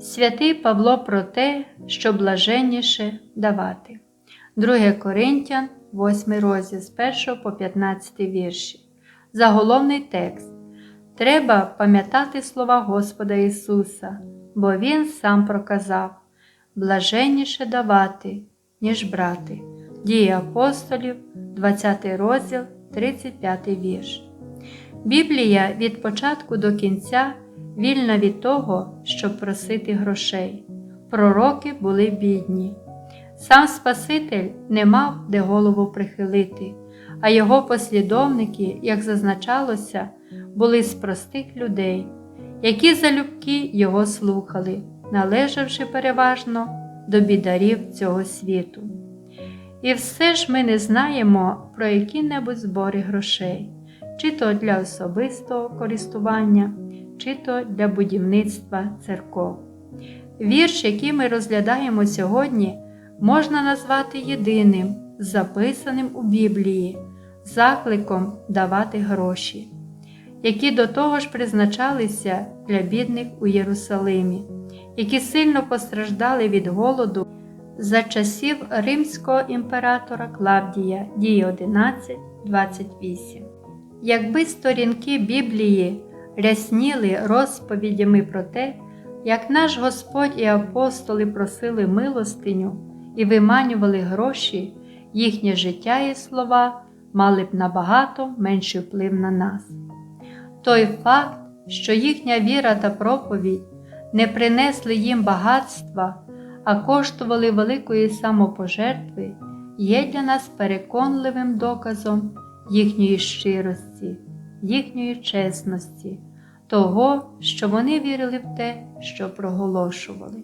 Святий Павло про те, що блаженніше давати. 2 Коринтян, 8 розділ з 1 по 15 вірші. Заголовний текст. Треба пам'ятати слова Господа Ісуса, бо Він сам проказав блаженніше давати, ніж брати. Дії апостолів, 20 розділ, 35 вірш. Біблія від початку до кінця вільна від того, щоб просити грошей. Пророки були бідні. Сам Спаситель не мав де голову прихилити, а його послідовники, як зазначалося, були з простих людей, які залюбки його слухали, належавши переважно до бідарів цього світу. І все ж ми не знаємо про які-небудь збори грошей, чи то для особистого користування, чи то для будівництва церков. Вірш, який ми розглядаємо сьогодні, можна назвати єдиним, записаним у Біблії, закликом давати гроші, які до того ж призначалися для бідних у Єрусалимі, які сильно постраждали від голоду за часів римського імператора Клавдія дії 11.28. Якби сторінки Біблії рясніли розповідями про те, як наш Господь і апостоли просили милостиню і виманювали гроші, їхнє життя і слова мали б набагато менший вплив на нас. Той факт, що їхня віра та проповідь не принесли їм багатства, а коштували великої самопожертви, є для нас переконливим доказом їхньої щирості, їхньої чесності, того, що вони вірили в те, що проголошували.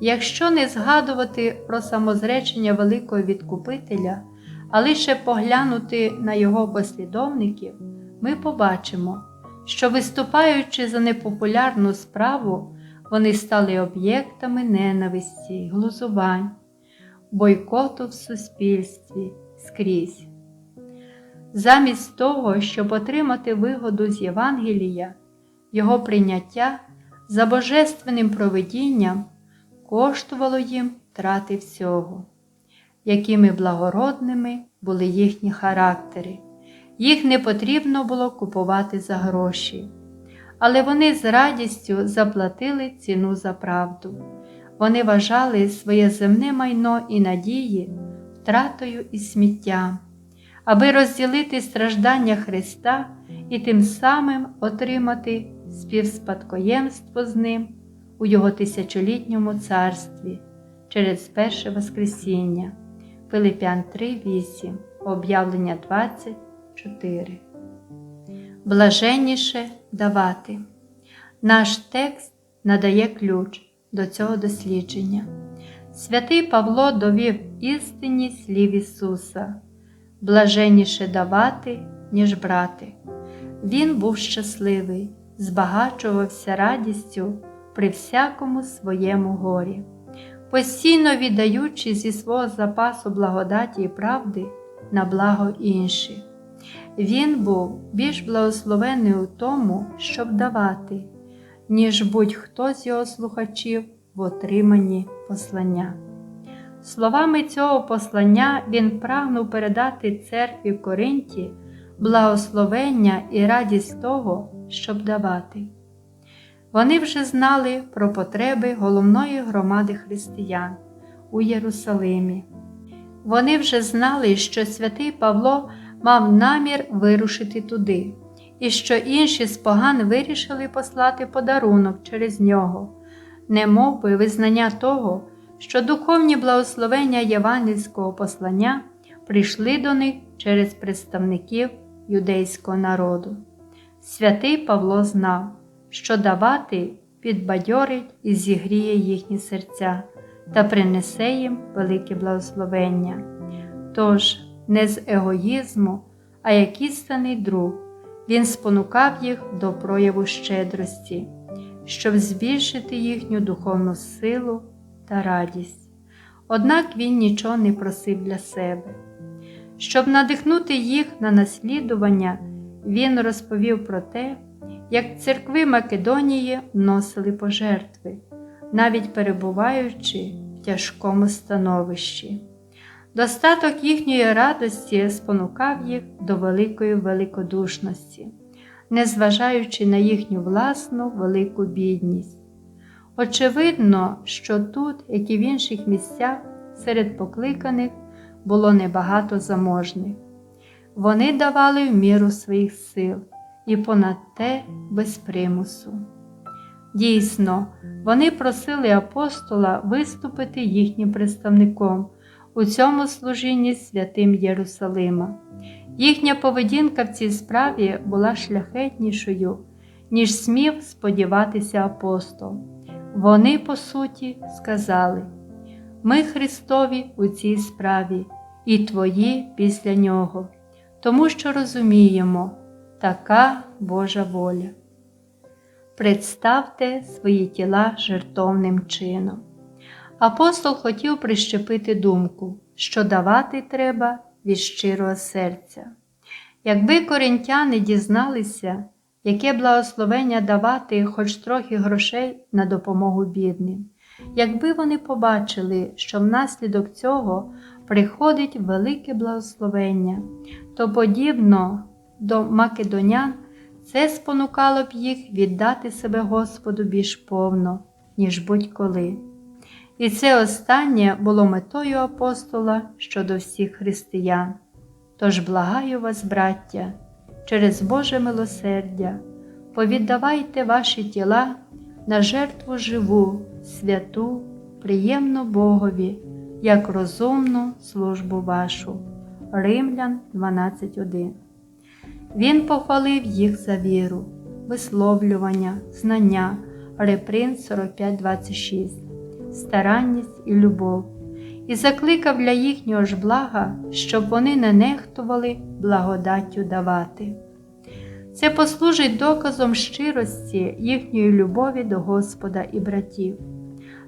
Якщо не згадувати про самозречення великого відкупителя, а лише поглянути на його послідовників, ми побачимо, що виступаючи за непопулярну справу, вони стали об'єктами ненависті, глузувань, бойкоту в суспільстві скрізь. Замість того, щоб отримати вигоду з Євангелія, його прийняття за божественним провидінням коштувало їм трати всього, якими благородними були їхні характери. Їх не потрібно було купувати за гроші, але вони з радістю заплатили ціну за правду. Вони вважали своє земне майно і надії втратою і сміттям, аби розділити страждання Христа і тим самим отримати співспадкоємство з Ним у Його тисячолітньому царстві через перше Воскресіння. Филипян 3:8, об'явлення 24. Блаженніше давати. Наш текст надає ключ до цього дослідження. Святий Павло довів істинні слів Ісуса, блаженніше давати, ніж брати. Він був щасливий, збагачувався радістю при всякому своєму горі, постійно віддаючи зі свого запасу благодаті і правди на благо інших. Він був більш благословений у тому, щоб давати, ніж будь-хто з його слухачів в отриманні послання. Словами цього послання він прагнув передати церкві в Коринті благословення і радість того, щоб давати. Вони вже знали про потреби головної громади християн у Єрусалимі. Вони вже знали, що святий Павло мав намір вирушити туди, і що інші з поган вирішили послати подарунок через нього, немов би визнання того, що духовні благословення євангельського послання прийшли до них через представників юдейського народу. Святий Павло знав, що давати підбадьорить і зігріє їхні серця та принесе їм велике благословення. Тож, не з егоїзму, а як істинний друг, він спонукав їх до прояву щедрості, щоб збільшити їхню духовну силу та радість. Однак він нічого не просив для себе. Щоб надихнути їх на наслідування, він розповів про те, як церкви Македонії носили пожертви, навіть перебуваючи в тяжкому становищі. Достаток їхньої радості спонукав їх до великої великодушності, незважаючи на їхню власну велику бідність. Очевидно, що тут, як і в інших місцях, серед покликаних було небагато заможних. Вони давали в міру своїх сил і понад те без примусу. Дійсно, вони просили апостола виступити їхнім представником у цьому служінні святим Єрусалима. Їхня поведінка в цій справі була шляхетнішою, ніж смів сподіватися апостол. Вони, по суті, сказали: Ми Христові у цій справі, і Твої після Нього, тому що розуміємо, така Божа воля. Представте свої тіла жертовним чином. Апостол хотів прищепити думку, що давати треба від щирого серця. Якби коринтяни дізналися, яке благословення давати хоч трохи грошей на допомогу бідним, якби вони побачили, що внаслідок цього приходить велике благословення, то подібно до македонян це спонукало б їх віддати себе Господу більш повно, ніж будь-коли. І це останнє було метою апостола щодо всіх християн. Тож благаю вас, браття, через Боже милосердя, повіддавайте ваші тіла на жертву живу, святу, приємну Богові, як розумну службу вашу. Римлян 12.1 Він похвалив їх за віру, висловлювання, знання, репринт 45.26, старанність і любов, і закликав для їхнього ж блага, щоб вони не нехтували благодаттю давати. Це послужить доказом щирості їхньої любові до Господа і братів,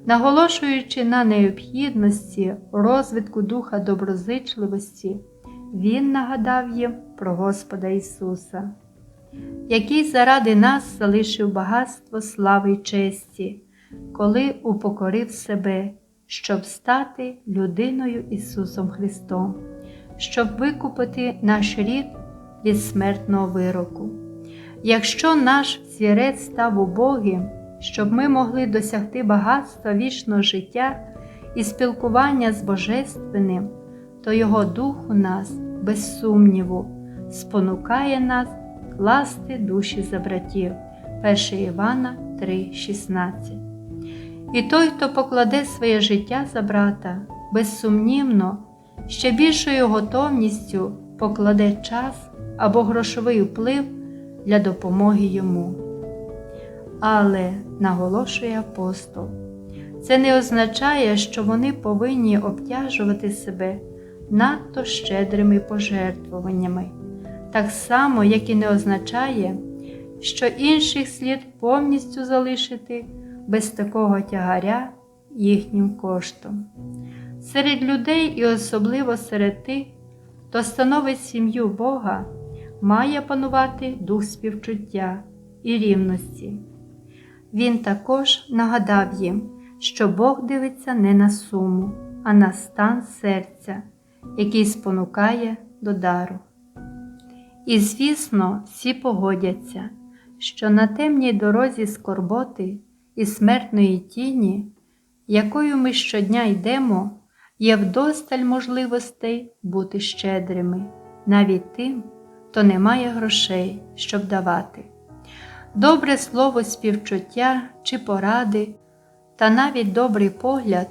наголошуючи на необхідності розвитку духа доброзичливості, Він нагадав їм про Господа Ісуса, який заради нас залишив багатство слави й честі, коли упокорив себе, щоб стати людиною Ісусом Христом, щоб викупити наш рід від смертного вироку. Якщо наш свірець став убогим, щоб ми могли досягти багатства вічного життя і спілкування з Божественним, то Його Дух у нас, без сумніву, спонукає нас класти душі за братів. 1 Івана 3,16. І той, хто покладе своє життя за брата, безсумнівно, ще більшою готовністю покладе час або грошовий вплив для допомоги йому. Але, наголошує апостол, це не означає, що вони повинні обтяжувати себе надто щедрими пожертвуваннями, так само, як і не означає, що інших слід повністю залишити без такого тягаря їхнім коштом. Серед людей і особливо серед тих, хто становить сім'ю Бога, має панувати дух співчуття і рівності. Він також нагадав їм, що Бог дивиться не на суму, а на стан серця, який спонукає до дару. І, звісно, всі погодяться, що на темній дорозі скорботи і смертної тіні, якою ми щодня йдемо, є вдосталь можливостей бути щедрими, навіть тим, хто не має грошей, щоб давати. Добре слово співчуття чи поради, та навіть добрий погляд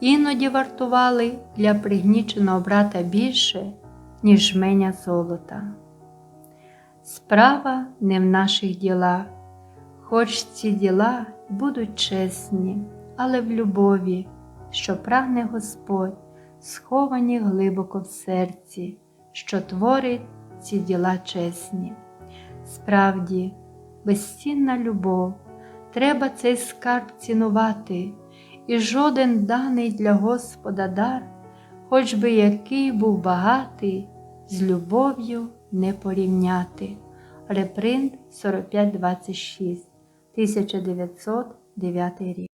іноді вартували для пригніченого брата більше, ніж жменя золота. Справа не в наших ділах, хоч ці діла будуть чесні, але в любові, що прагне Господь, сховані глибоко в серці, що творить ці діла чесні. Справді, безцінна любов, треба цей скарб цінувати, і жоден даний для Господа дар, хоч би який був багатий, з любов'ю не порівняти. Репринт 4526 1909 рік